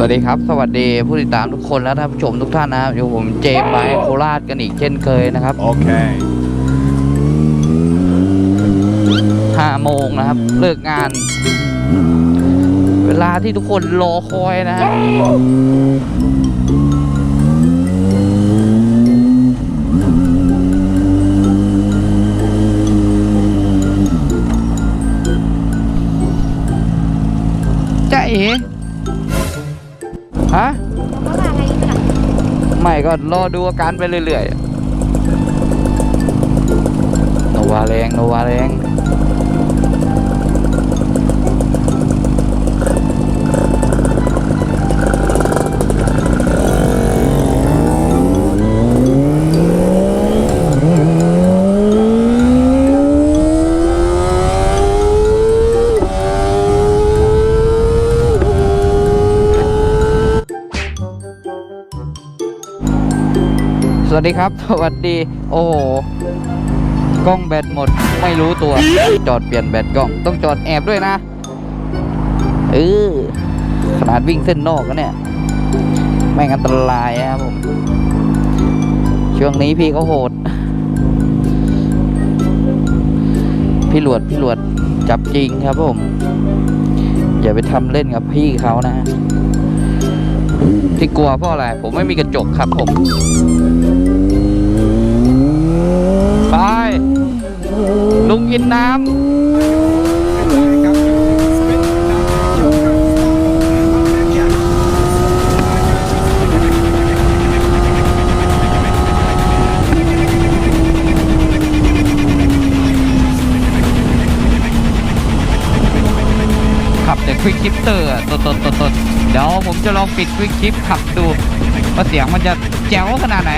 วัสดีครับ สวัสดีผู้ติดตามทุกคนและท่านผู้ชมทุกท่านนะครับอยู่ผมเจมส์ไบค์โคราชกันอีกเช่นเคยนะครับ Okay. 5โมงนะครับ เลิกงาน เวลาที่ทุกคนรอคอยนะฮะจะเอ๋ ฮะเขามาอะไรกันไม่ก็รอดูอาการไปเรื่อยๆโนวาแรงโนวาแรง วัสดีครับ สวัสดี โอ้โหกล้องแบตหมด ไม่รู้ตัว จอดเปลี่ยนแบตกล้อง ต้องจอดแอบด้วยนะ เออ ขนาดวิ่งเส้นนอกก็เนี่ย ไม่งอันตรายครับผม ช่วงนี้พี่เขาโหด พี่หลวด พี่หลวด จับจริงครับผม อย่าไปทำเล่นกับพี่เขานะที่กลัวเพราะอะไร ผมไม่มีกระจกครับผม กินน้ำขับแต่ควิกชิปเตอร์ตดตดตดตดเดี๋ยวผมจะลองปิดควิกชิปขับดูว่าเสียงมันจะแจ๋วขนาดไหน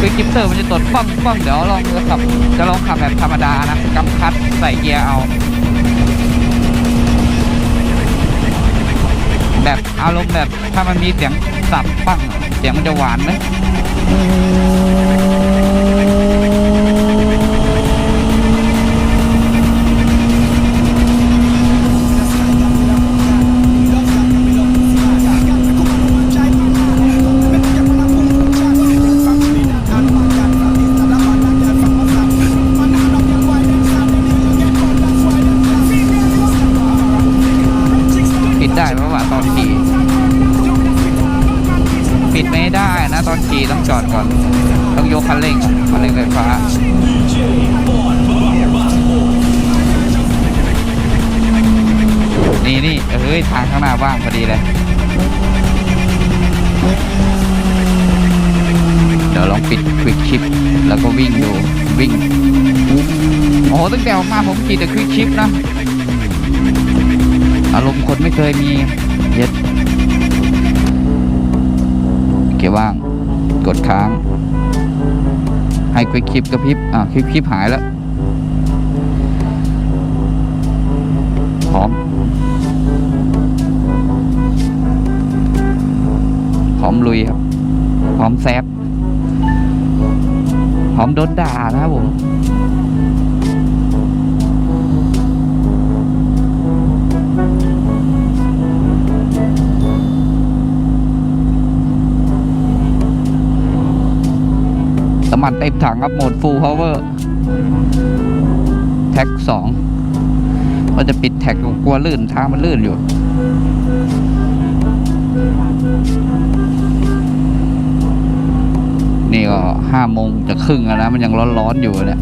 คือกิฟเตอร์มันจะตดป้องป้องเดี๋ยวลองขับจะลองขับแบบธรรมดานะกำคัดใส่เกียร์เอา แบบอารมณ์แบบถ้ามันมีเสียงสับปั้งเสียงมันจะหวานไหม ดได้เพราะว่าตอนขี่ปิดไม่ได้นะตอนขี่ต้องจอดก่อน ต้องยกคันเร่งคันเร่งไฟฟ้านี่นี่เอ้ยทางข้างหน้าว่างพอดีเลย เดี๋ยวลองปิดควิกชิปแล้วก็วิ่งดูวิ่งโอ้โหตั้งแต่ออกมาผมขี่แต่ควิกชิปนะ อารมณ์คนไม่เคยมีเย็ดเกียร์ว่าง กดค้าง ให้ควิกคลิปกระพริบ อะคลิปคลิปหายแล้ว พร้อม พร้อมลุยครับ พร้อมแซฟพร้อมโดนด่านะครับผมำมันเต็มถังครับโหมด full power แท็กสองก็จะปิดแท็กกลัวลื่นทางมันลื่นอยู่นี่ก็ห้าโมงจะครึ่งแล้วนะ มันยังร้อนๆอยู่เนี่ย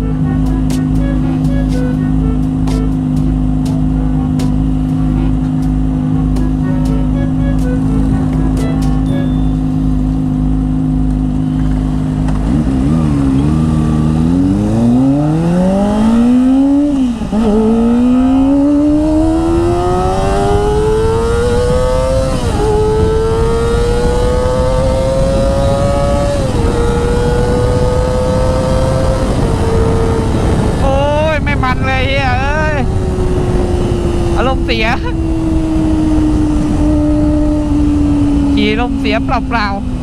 เสียเปล่าๆ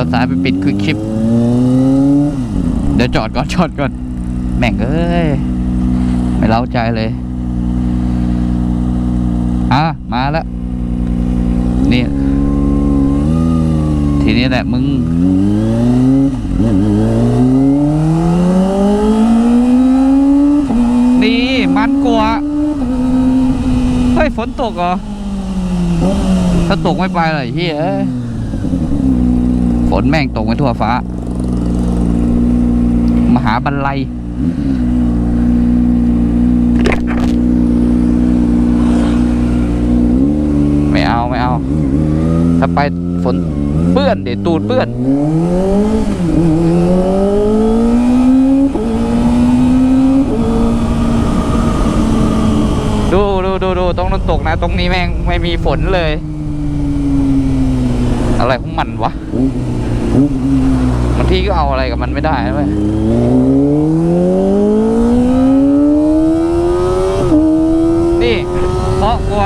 ี๋ยวซ้ายไปปิดคือคลิป เดี๋ยวจอดก่อนจอดก่อน แม่งเอ้ย ไม่เล้าใจเลย อะมาแล้ว นี่ ทีนี้แหละมึงนี่มันกลัวเฮ้ยฝนตกเหรอ ถ้าตกไม่ไปเลยเฮียเอ้ยฝนแม่งตกไปทั่วฟ้า มหาบันไลยไม่ เอาไม่เอา ถ้าไปฝนเปื้อนเดี๋ยวตูดเปื้อนดูดูดูดูตรงนั้นตกนะ ตรงนี้แม่งไม่มีฝนเลย อะไรของมันวะบางทีก็เอาอะไรกับมันไม่ได้นะเว้ยนี่ เพราะกลัว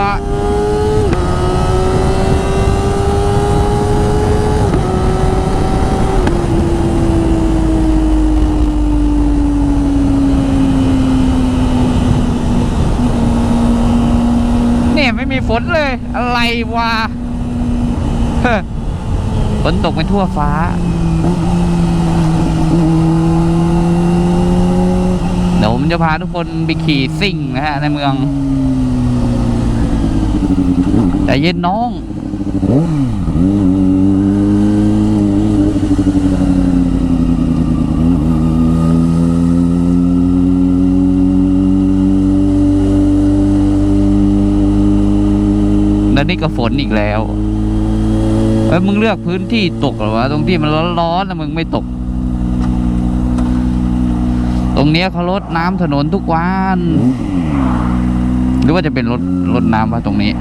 เนี่ยไม่มีฝนเลย อะไรวะฝนตกไปทั่วฟ้า เดี๋ยวผมจะพาทุกคนไปขี่ซิ่งนะฮะในเมือง แต่เย็นน้อง แล้วนี่ก็ฝนอีกแล้วเอ้ยมึงเลือกพื้นที่ตกหรอวะตรงที่มันร้อนๆนะมึงไม่ตก ตรงเนี้ยเขาลดน้ำถนนทุกวันหรือว่าจะเป็นรถรถน้ำวะตรงนี้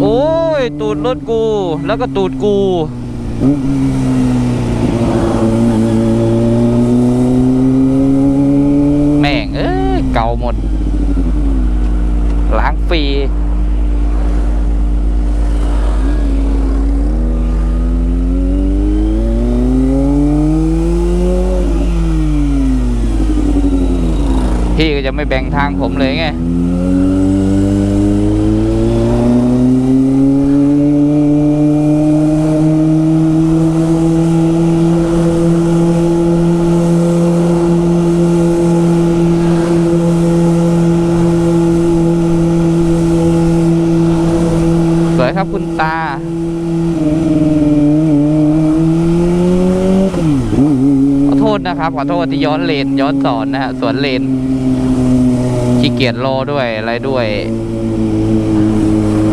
โอ้ย ตูดรถกู แล้วก็ตูดกู แม่ง เอ้ย เก่าหมด ล้างฟรีพี่ก็จะไม่แบ่งทางผมเลยไง สวยครับคุณตา ขอโทษนะ ครับขอโทษที่ย้อนเลนย้อนสอนนะฮะสวนเลนขี้เกียจรอด้วยอะไรด้วย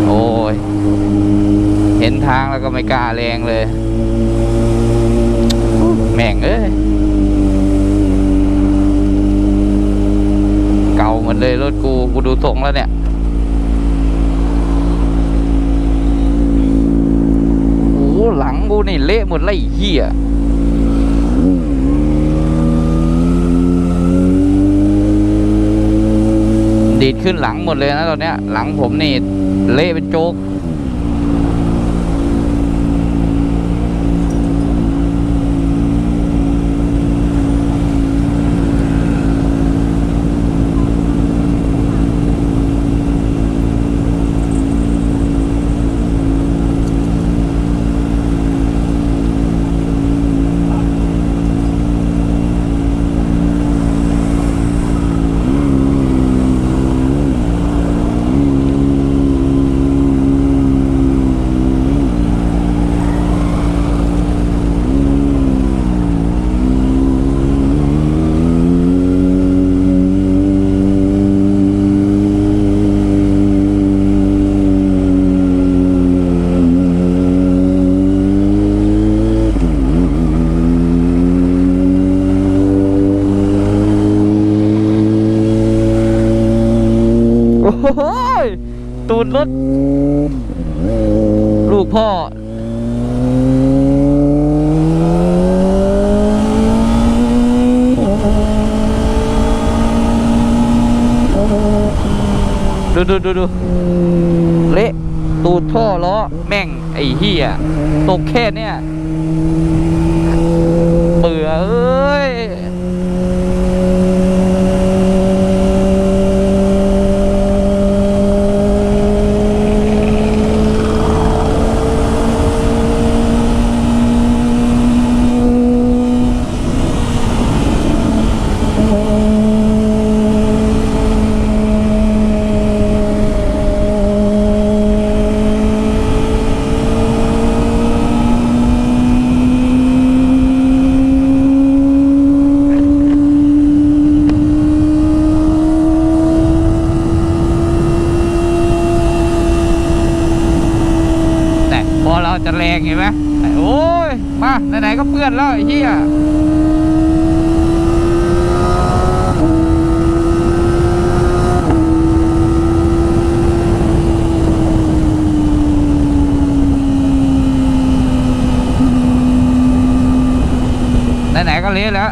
โอ้ยเห็นทางแล้วก็ไม่กล้าแรงเลย แม่งเอ้ยเก่าหมดเลยรถกูกูดูทรงแล้วเนี่ยโอ้หลังกูนี่เละหมดเลยไอ้เหี้ย ดีดขึ้นหลังหมดเลยนะตอนเนี้ย หลังผมนี่เละเป็นโจ๊ก โรถ ลูกพ่อ ดูดูดูดูเละตูดท่อล้อ แม่ง ไอ้เหี้ยตกแค่เนี้ยเบื่อเอ้ย แต่พอเราจะแรงเห็นไหมโอ้ย มา ไหนๆก็เพื่อนแล้วไอ้เหี้ยไหนๆก็เละแล้ว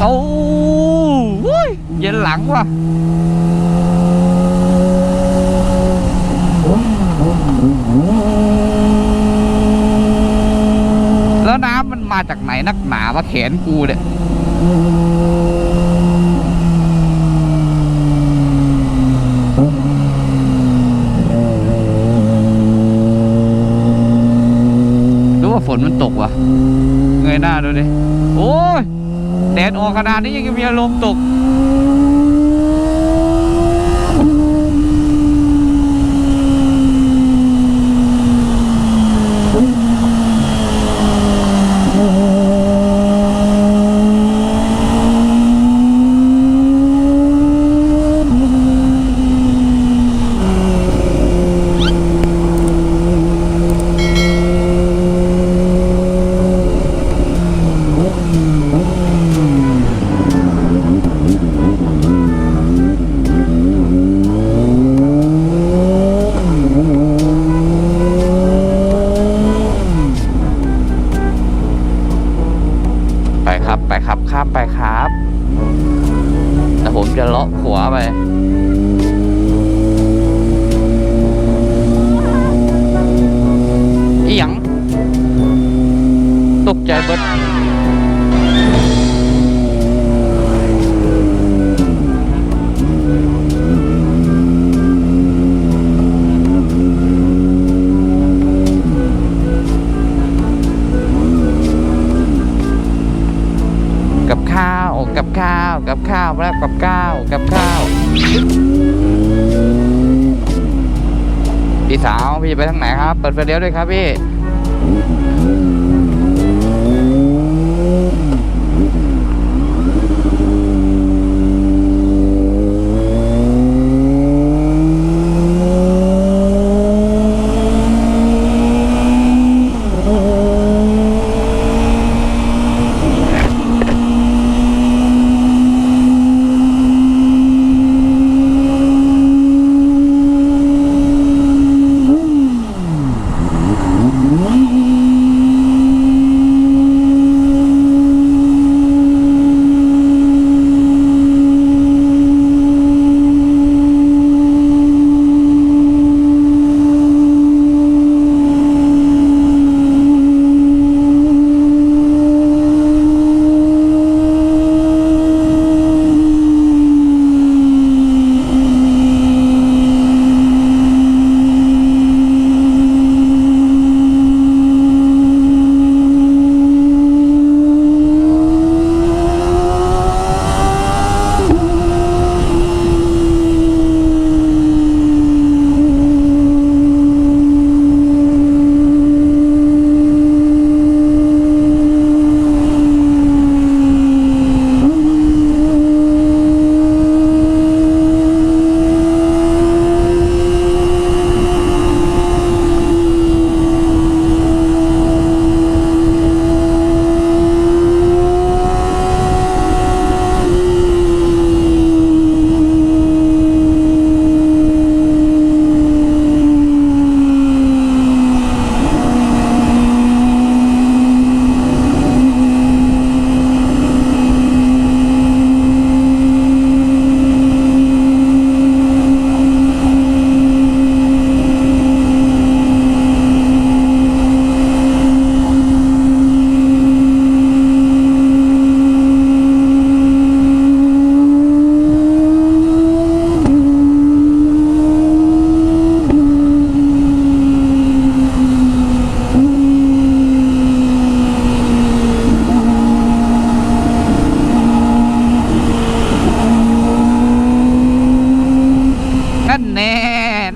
โอ้ยเย็นหลังว่ะ แล้วน้ำมันมาจากไหน นักหนาวะแขนกูเนี่ยรู้ว่าฝนมันตกว่ะเงยหน้าดูดิ โอ้ย แดดออกขนาดนี้ยังมีอารมณ์ตก ใจเบิดกับข้าวกับข้าวกับข้าวแล้วกับข้าวกับข้าวพี่สาวพี่ไปทางไหนครับ เปิดไฟเลี้ยวด้วยครับพี่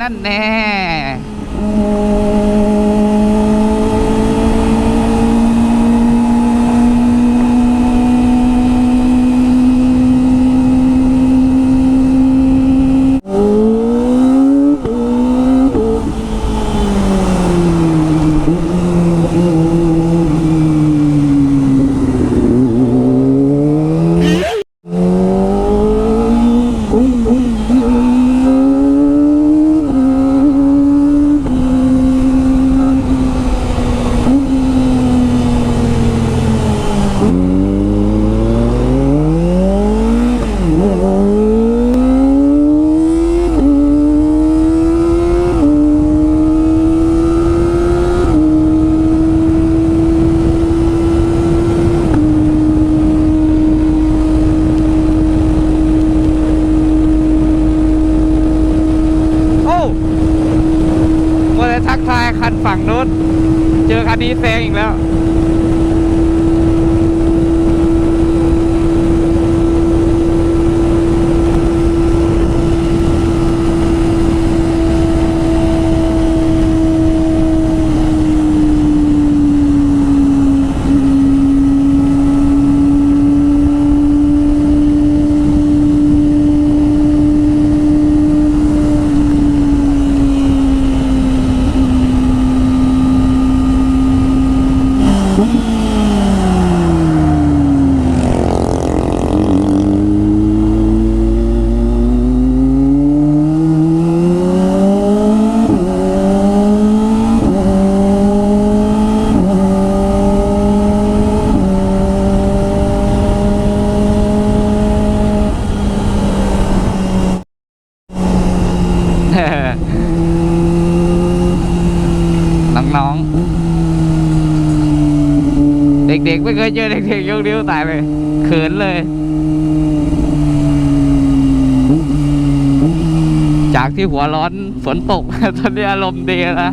นั่นแน่ นิ้วตายเลยเขินเลย จากที่หัวร้อนฝนตกตอนนี้อารมณ์ดีแล้วนะ